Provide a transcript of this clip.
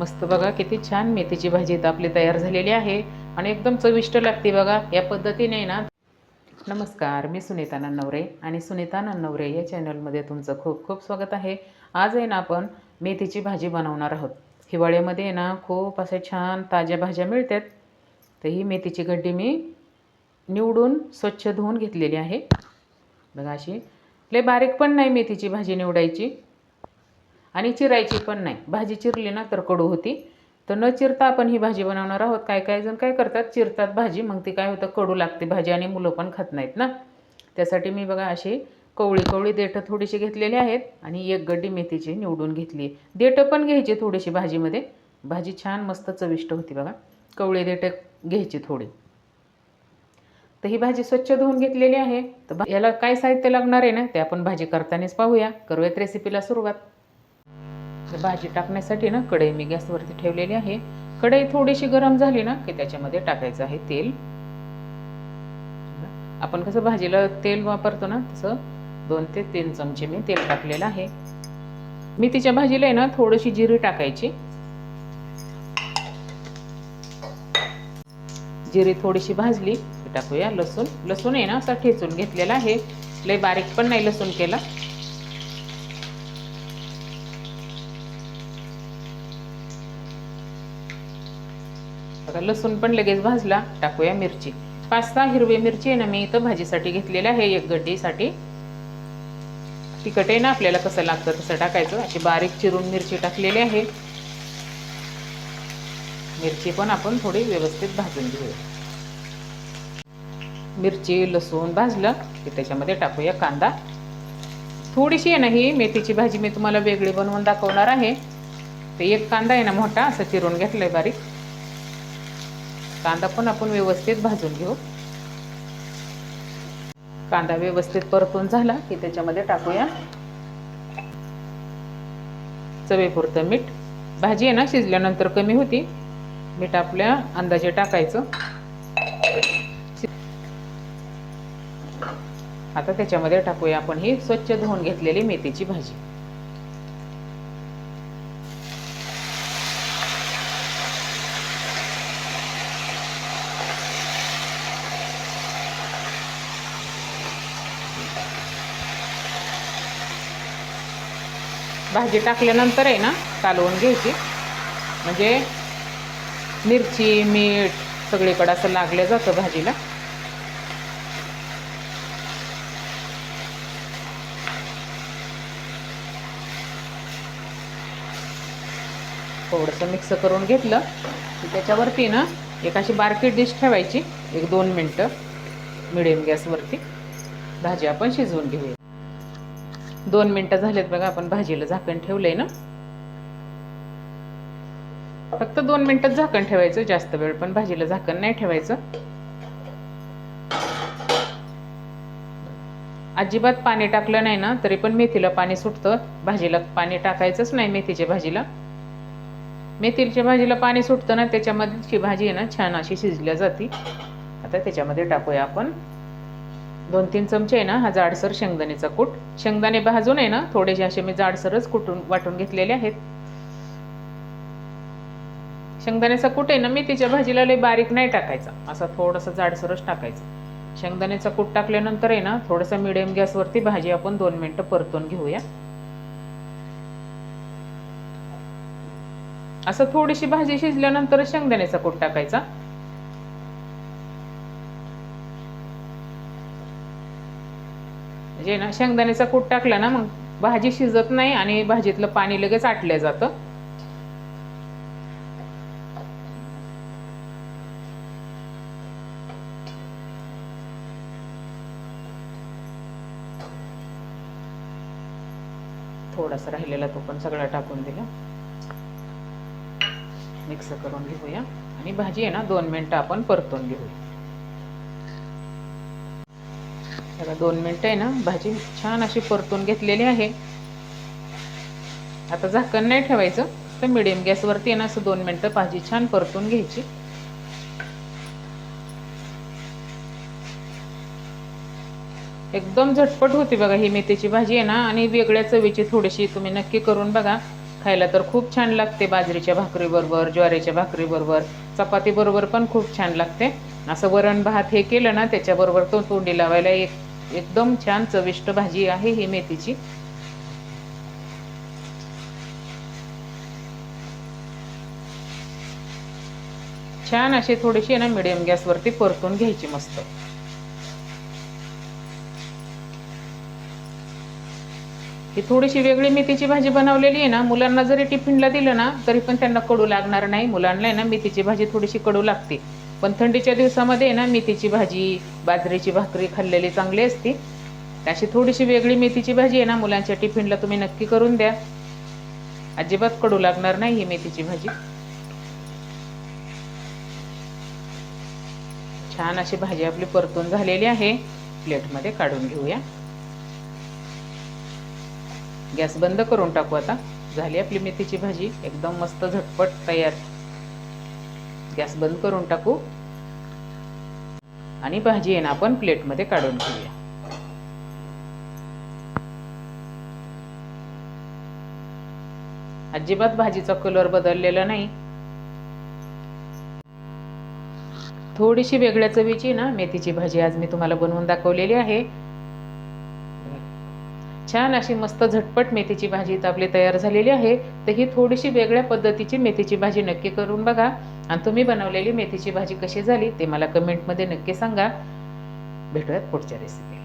मस्त बघा किती छान मेथीची भाजी इथं आपली तयार झालेली आहे आणि एकदम चविष्ट लागते बघा या पद्धतीने ना. नमस्कार मी सुनीता नन्नवरे आणि सुनीता नन्नवरे या चॅनलमध्ये तुमचं खूप खूप स्वागत आहे. आज आहे ना आपण मेथीची भाजी बनवणार आहोत. हिवाळ्यामध्ये आहे ना खूप असे छान ताज्या भाज्या मिळतात. तर ही मेथीची गड्डी मी निवडून स्वच्छ धुवून घेतलेली आहे. बघा अशी. लय बारीक पण नाही मेथीची भाजी निवडायची. आणि चिरायची पण नाही. भाजी चिरली ना तर कडू होती. तर न चिरता आपण ही भाजी बनवणार आहोत. काय काय जण काय करतात? चिरतात भाजी. मग ती काय होतं? कडू लागते भाजी आणि मुलं पण खात नाहीत ना. त्यासाठी मी बघा अशी कवळी कवळी देठं थोडीशी घेतलेली आहेत आणि एक गड्डी मेथीची निवडून घेतली. देठं पण घ्यायची थोडीशी भाजीमध्ये. भाजी छान मस्त चविष्ट होती बघा. कवळी देठं घ्यायची थोडी. तर ही भाजी स्वच्छ धुवून घेतलेली आहे. तर याला काय साहित्य लागणार आहे ना? ते आपण भाजी करतानाच पाहूया. करूयात रेसिपीला सुरुवात. भाजी टाकण्यासाठी ना कढई मी गॅसवरती ठेवलेली आहे. कढई थोडीशी गरम झाली ना की त्याच्यामध्ये टाकायचं आहे तेल. आपण कसं भाजीला तेल वापरतो ना तसं दोन ते तीन चमचे मी तेल टाकलेलं आहे. मी तिच्या भाजीला आहे ना थोडीशी जिरी टाकायची. जिरी थोडीशी भाजली टाकूया लसूण. लसूण आहे ना असा ठेचून घेतलेला आहे. लय बारीक पण नाही लसूण केला. बघा लसूण पण लगेच भाजला टाकूया मिरची. पाच सहा हिरवी मिरची आहे ना मी इथं भाजीसाठी घेतलेली आहे. एक गड्डीसाठी तिखट आहे ना आपल्याला कसं लागतं तसं टाकायचं. अशी बारीक चिरून मिरची टाकलेली आहे. मिरची पण आपण थोडी व्यवस्थित भाजून घेऊया. मिरची लसूण भाजलं की त्याच्यामध्ये टाकूया कांदा. थोडीशी आहे ना ही मेथीची भाजी मी तुम्हाला वेगळी बनवून दाखवणार आहे. ते एक कांदा आहे ना मोठा असं चिरून घेतलाय बारीक. कांदा पण आपण व्यवस्थित भाजून घेऊ. कांदा व्यवस्थित परतून झाला की त्याच्यामध्ये टाकूया चवेपुरतं मीठ. भाजी आहे ना शिजल्यानंतर कमी होती. मीठ आपल्या अंदाजे टाकायचं. आता त्याच्यामध्ये टाकूया आपण ही स्वच्छ धुवून घेतलेली मेथीची भाजी. भाजी टाकल्यानंतर आहे ना कालवून घ्यायची. म्हणजे मिरची मीठ सगळीकडं असं लागलं जातं भाजीला. थोडंसं मिक्स करून घेतलं की त्याच्यावरती ना एक अशी बारकी डिश ठेवायची एक दोन मिनटं. मिडियम गॅसवरती. भाजी आपण शिजवून घेऊया. दोन मिनटं झालेत बघा आपण भाजीला झाकण ठेवलंय ना. फक्त दोन मिनटं झाकण ठेवायचं जास्त वेळ पण भाजीला झाकण नाही ठेवायचं. अजिबात पाणी टाकलं नाही ना तरी पण मेथीला पाणी सुटतं. भाजीला पाणी टाकायचंच नाही मेथीच्या भाजीला. मेथीच्या भाजीला पाणी सुटतं ना त्याच्यामध्ये भाजी आहे ना छान अशी शिजल्या जाते. आता त्याच्यामध्ये टाकूया आपण. दोन तीन चमचे आहे ना हा जाडसर शेंगदाण्याचा कूट. शेंगदाणे भाजून आहे ना थोडेसे असे मी जाडसरच कुटून वाटून घेतलेले आहेत. शेंगदाण्याचा कूट आहे ना मी तिच्या भाजीला लय बारीक नाही टाकायचा. असा थोडासा जाडसरच टाकायचा. शेंगदाण्याचा कूट टाकल्यानंतर आहे ना थोडासा मिडियम गॅसवरती भाजी आपण दोन मिनटं परतून घेऊया. असं थोडीशी भाजी शिजल्यानंतर शेंगदाण्याचा कूट टाकायचा. म्हणजे ना शेंगदाण्याचा कूट टाकला ना मग भाजी शिजत नाही आणि भाजीतलं पाणी लगेच आटलं जातं. थोडासा राहिलेला तो पण सगळा टाकून दिला. मिक्स करून घेऊया. आणि भाजी आहे ना दोन मिनटं आपण परतून घेऊया. बघा दोन मिनटं आहे ना. भाजी छान अशी परतून घेतलेली आहे. आता झाकण नाही ठेवायचं तर मिडियम गॅसवरती आहे ना असं दोन मिनटं भाजी छान परतून घ्यायची. एकदम झटपट होती बघा ही मेथीची भाजी आहे ना आणि वेगळ्या चवीची थोडीशी तुम्ही नक्की करून बघा. खायला तर खूप छान लागते बाजरीच्या भाकरीबरोबर ज्वारीच्या भाकरीबरोबर चपातीबरोबर पण खूप छान लागते. असं वरण भात हे केलं ना त्याच्याबरोबर तो तोंडी लावायला एक एकदम छान चविष्ट भाजी आहे ही मेथीची. छान अशी थोडीशी ना मिडियम गॅसवरती परतून घ्यायची मस्त. ही थोडीशी वेगळी मेथीची भाजी बनवलेली आहे ना मुलांना जरी टिफिनला दिलं ना तरी पण त्यांना कडू लागणार नाही. मुलांना आहे ना मेथीची भाजी थोडीशी कडू लागते. पण थंडीच्या दिवसामध्ये ना मेथीची भाजी बाजरीची भाकरी खाल्लेली चांगली असते. अशी थोडीशी वेगळी मेथीची भाजी आहे ना मुलांच्या टिफिनला तुम्ही नक्की करून द्या. अजिबात कडू लागणार नाही ही मेथीची भाजी. छान अशी भाजी आपली परतून झालेली आहे. प्लेटमध्ये काढून घेऊया. गॅस बंद करून टाकू आता. झाली आपली मेथीची भाजी. एकदम मस्त झटपट तयार. गॅस बंद करून टाकू. आणि भाजी आहे ना आपण प्लेटमध्ये काढून घेऊया. अजिबात भाजीचा कलर बदललेला नाही. थोडीशी वेगळ्या चवीची ना मेथीची भाजी आज मी तुम्हाला बनवून दाखवलेली आहे. छान अशी मस्त झटपट मेथीची भाजी इथं आपली तयार झालेली आहे. तर ही थोडीशी वेगळ्या पद्धतीची मेथीची भाजी नक्की करून बघा. आणि तुम्ही बनवलेली मेथीची भाजी कशी झाली ते मला कमेंटमध्ये नक्की सांगा. भेटूयात पुढच्या रेसिपी